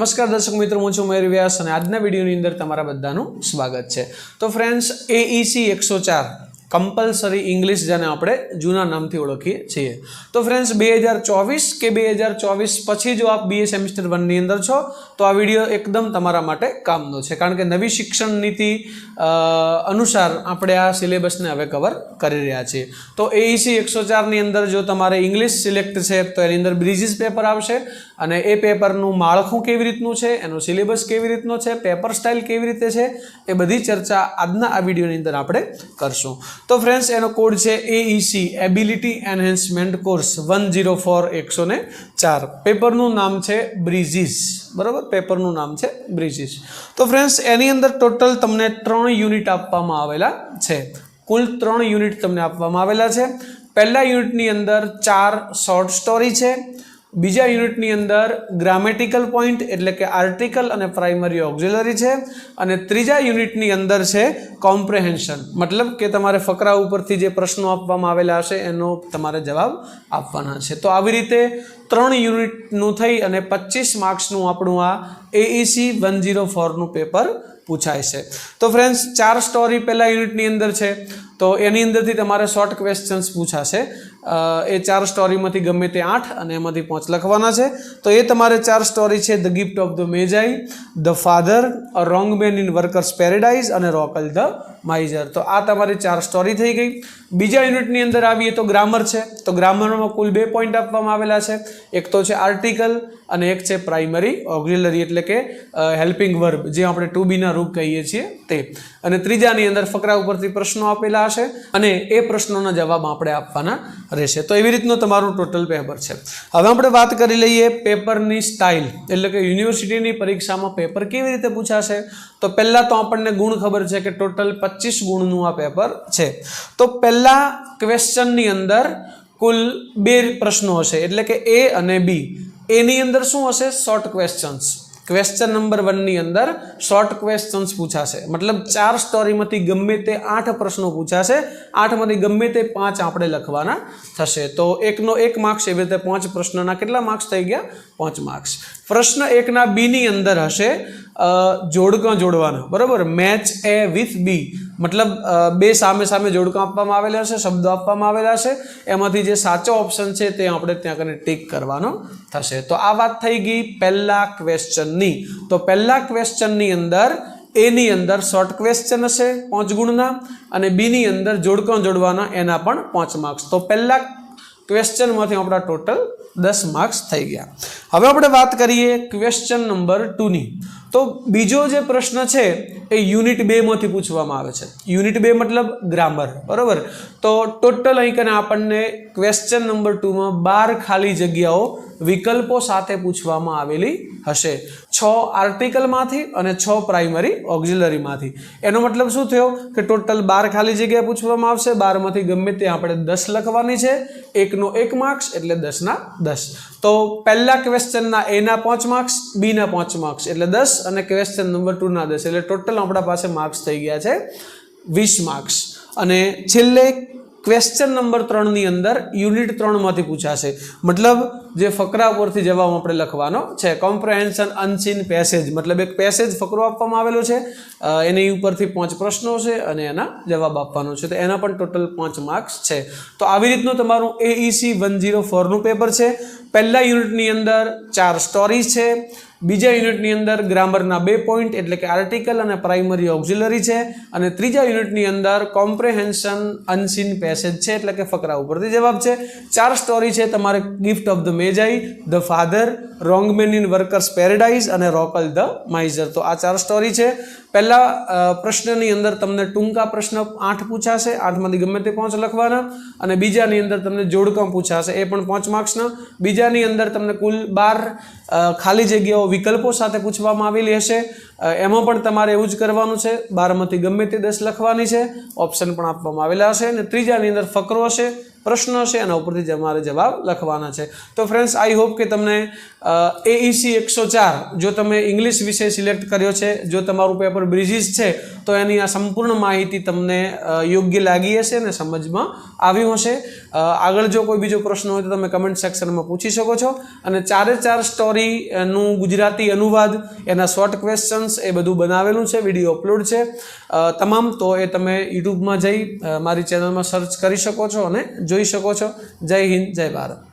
નમસ્કાર દર્શક મિત્રો, હું છું મયુર વ્યાસ અને આજના વિડીયોની અંદર તમારા બધાનું સ્વાગત છે. તો ફ્રેન્ડ્સ એઈસી એકસો ચાર કમ્પલસરી ઇંગ્લિશ જેને આપણે જૂના નામથી ઓળખીએ છીએ. તો ફ્રેન્ડ્સ બે હજાર ચોવીસ કે બે હજાર ચોવીસ પછી જો આપ બીએ સેમિસ્ટર વનની અંદર છો, તો આ વીડિયો એકદમ તમારા માટે કામનો છે. કારણ કે નવી શિક્ષણ નીતિ અનુસાર આપણે આ સિલેબસને હવે કવર કરી રહ્યા છીએ. તો એઈસી એકસો ચારની અંદર જો તમારે ઇંગ્લિશ સિલેક્ટ છે, તો એની અંદર બ્રિજિસ પેપર આવશે. અને એ પેપરનું માળખું કેવી રીતનું છે, એનો સિલેબસ કેવી રીતનો છે, પેપર સ્ટાઇલ કેવી રીતે છે, એ બધી ચર્ચા આજના આ વિડીયોની અંદર આપણે કરશું. તો ફ્રેન્ડ્સ, એનો કોડ છે AEC ability enhancement course one zero four એકસો ને ચાર પેપરનું નામ છે બ્રિજીસ. બરાબર? પેપરનું નામ છે બ્રિજીસ. તો ફ્રેન્ડ્સ, એની અંદર ટોટલ તમને ત્રણ યુનિટ આપવામાં આવેલા છે. કુલ ત્રણ યુનિટ તમને આપવામાં આવેલા છે. પહેલા યુનિટની અંદર ચાર શોર્ટ સ્ટોરી છે બીજા યુનિટની અંદર ગ્રામેટિકલ પોઈન્ટ એટલે કે આર્ટિકલ અને પ્રાઇમરી ઓક્ઝિલરી છે અને ત્રીજા યુનિટની અંદર છે કોમ્પ્રેહેન્શન. મતલબ કે તમારે ફકરા ઉપરથી જે પ્રશ્નો આપવામાં આવેલા હશે એનો તમારે જવાબ આપવાના છે. તો આવી રીતે ત્રણ યુનિટનું થઈ અને પચીસ માર્ક્સનું આપણું આ એઈસી વન ઝીરો ફોરનું પેપર પૂછાય છે. તો ફ્રેન્ડ્સ ચાર સ્ટોરી પહેલાં યુનિટની અંદર છે. તો એની અંદરથી તમારે શોર્ટ ક્વેશ્ચન્સ પૂછાશે. એ ચાર સ્ટોરીમાંથી ગમે તે આઠ અને એમાંથી પાંચ લખવાના છે. તો એ તમારે ચાર સ્ટોરી છે the gift of the Magi the father a wrong man in workers paradise અને રોકલ ધ માઇઝર તો આ તમારી ચાર સ્ટોરી થઈ ગઈ. બીજા યુનિટની અંદર આવીએ તો ગ્રામર છે. તો ગ્રામરમાં કુલ બે પોઈન્ટ આપવામાં આવેલા છે. એક તો છે આર્ટિકલ અને એક છે પ્રાઇમરી ઓક્ઝિલરી એટલે કે હેલ્પિંગ વર્બ જે આપણે ટુ બીના રૂપ કહીએ છીએ તે. અને ત્રીજાની અંદર ફકરા ઉપરથી પ્રશ્નો આપેલા હશે અને એ પ્રશ્નોના જવાબ આપણે આપવાના રહેશે. તો એવી રીતનું તમારું ટોટલ પેપર છે. હવે આપણે વાત કરી લઈએ પેપરની સ્ટાઇલ એટલે કે યુનિવર્સિટીની પરીક્ષામાં પેપર કેવી રીતે પૂછાશે? તો પહેલાં તો આપણને ગુણ ખબર છે કે ટોટલ પચીસ ગુણનું આ પેપર છે. તો પહેલા ક્વેશ્ચનની અંદર કુલ બે પ્રશ્નો હશે, એટલે કે એ અને બી. એની અંદર શું હશે? શોર્ટ ક્વેશ્ચન્સ ક્વેશ્ચન નંબર વનની અંદર શોર્ટ ક્વેશ્ચન્સ પૂછાશે. મતલબ ચાર સ્ટોરીમાંથી ગમે તે આઠ પ્રશ્નો પૂછાશે. આઠમાંથી ગમે તે પાંચ આપણે લખવાના થશે. તો એકનો એક માર્ક્સ એવી રીતે પાંચ પ્રશ્નના કેટલા માર્ક્સ થઈ ગયા? પાંચ માર્ક્સ પ્રશ્ન એકના બીની અંદર હશે. જોડકા જોડવાના. બરાબર? મેચ એ વિથ બી મતલબ બે સામે સામે જોડકા આપવામાં આવેલા છે શબ્દો આપવામાં આવેલા છે એમાંથી જે સાચો ઓપ્શન છે તે આપણે ત્યાં કને ટીક કરવાનો થશે. તો આ વાત થઈ ગઈ પહેલા ક્વેશ્ચનની તો પહેલા ક્વેશ્ચનની અંદર એની અંદર શોર્ટ ક્વેશ્ચન હશે પાંચ ગુણના અને બીની અંદર જોડકા જોડવાના એના પણ પાંચ માર્ક્સ તો પહેલા ક્વેશ્ચનમાંથી આપણા ટોટલ દસ માર્ક્સ થઈ ગયા. હવે આપણે વાત કરીએ ક્વેશ્ચન નંબર ટુની તો બીજો જે પ્રશ્ન છે એ યુનિટ બેમાંથી પૂછવામાં આવે છે. યુનિટ બે મતલબ ગ્રામર, બરાબર? તો ટોટલ અહીં કને આપણને ક્વેશ્ચન નંબર ટુમાં બાર ખાલી જગ્યાઓ વિકલ્પો સાથે પૂછવામાં આવેલી હશે. છ આર્ટિકલમાંથી અને છ પ્રાઇમરી ઓક્ઝિલરીમાંથી. એનો મતલબ શું થયો? કે ટોટલ બાર ખાલી જગ્યા પૂછવામાં આવશે. બારમાંથી ગમે તે આપણે દસ લખવાની છે. એકનો એક માર્ક્સ એટલે દસના દસ. તો પહેલા ક્વેશ્ચનના એના પાંચ માર્ક્સ બીના પાંચ માર્ક્સ એટલે દસ અને ક્વેશ્ચન નંબર ટુના દસ. એટલે ટોટલ આપણા પાસે માર્ક્સ થઈ ગયા છે વીસ માર્ક્સ. અને છેલ્લે ક્વેશ્ચન નંબર ત્રણની અંદર યુનિટ ત્રણમાંથી પૂછાશે. મતલબ જે ફકરા ઉપરથી જવાબ આપણે લખવાનો છે. કોમ્પ્રેહેન્શન અનસીન પેસેજ મતલબ એક પેસેજ ફકરો આપવામાં આવેલો છે. એની ઉપરથી પાંચ પ્રશ્નો છે અને એના જવાબ આપવાનો છે. તો એના પણ ટોટલ પાંચ માર્ક્સ છે. તો આવી રીતનું તમારું એઈસી વન જીરો ફોરનું પેપર છે. પહેલાં યુનિટની અંદર ચાર સ્ટોરીઝ છે. બીજા યુનિટની અંદર ગ્રામરના બે પોઈન્ટ એટલે કે આર્ટિકલ અને પ્રાઇમરી ઓક્ઝિલરી છે અને ત્રીજા યુનિટની અંદર કોમ્પ્રેહેન્શન અનસીન પેસેજ છે એટલે કે ફકરા ઉપરથી જવાબ છે. ચાર સ્ટોરી છે, તમારે gift of the Magi, the father, wrong man in workers paradise અને રોકલ ધ માઇઝર. તો આ ચાર સ્ટોરી છે. પહેલા પ્રશ્નની અંદર તમને ટૂંકા પ્રશ્ન આઠ પૂછાશે, આઠમાંથી ગમે તે પાંચ લખવાના અને બીજાની અંદર તમને જોડકાં પૂછાશે, એ પણ પાંચ માર્ક્સના. બીજાની અંદર તમને કુલ બાર ખાલી જગ્યાઓ વિકલ્પો સાથે પૂછવામાં આવેલી હશે. એમાં પણ તમારે એવું જ કરવાનું છે. બારમાંથી ગમે તે દસ લખવાની છે. ઓપ્શન પણ આપવામાં આવેલા હશે. અને ત્રીજાની અંદર ફકરો હશે. પ્રશ્ન છે એના ઉપરથી તમારે જવાબ લખવાના છે. તો ફ્રેન્ડ્સ આઈ હોપ કે તમને એઈસી એકસો ચાર, જો તમે ઇંગ્લિશ વિષય સિલેક્ટ કર્યો છે, જો તમારું પેપર બ્રિજિસ છે, તો એની આ સંપૂર્ણ માહિતી તમને યોગ્ય લાગી હશે અને સમજમાં આવ્યું હશે. આગળ જો કોઈ બીજો પ્રશ્ન હોય તો તમે કમેન્ટ સેક્શનમાં પૂછી શકો છો. અને ચારે ચાર સ્ટોરીનું ગુજરાતી અનુવાદ, એના શોર્ટ ક્વેશ્ચન્સ એ બધું બનાવેલું છે વીડિયો અપલોડ છે. તમામ તો એ તમે યુટ્યુબમાં જઈ મારી ચેનલમાં સર્ચ કરી શકો છો અને જોઈ શકો છો. જય હિન્દ જય ભારત.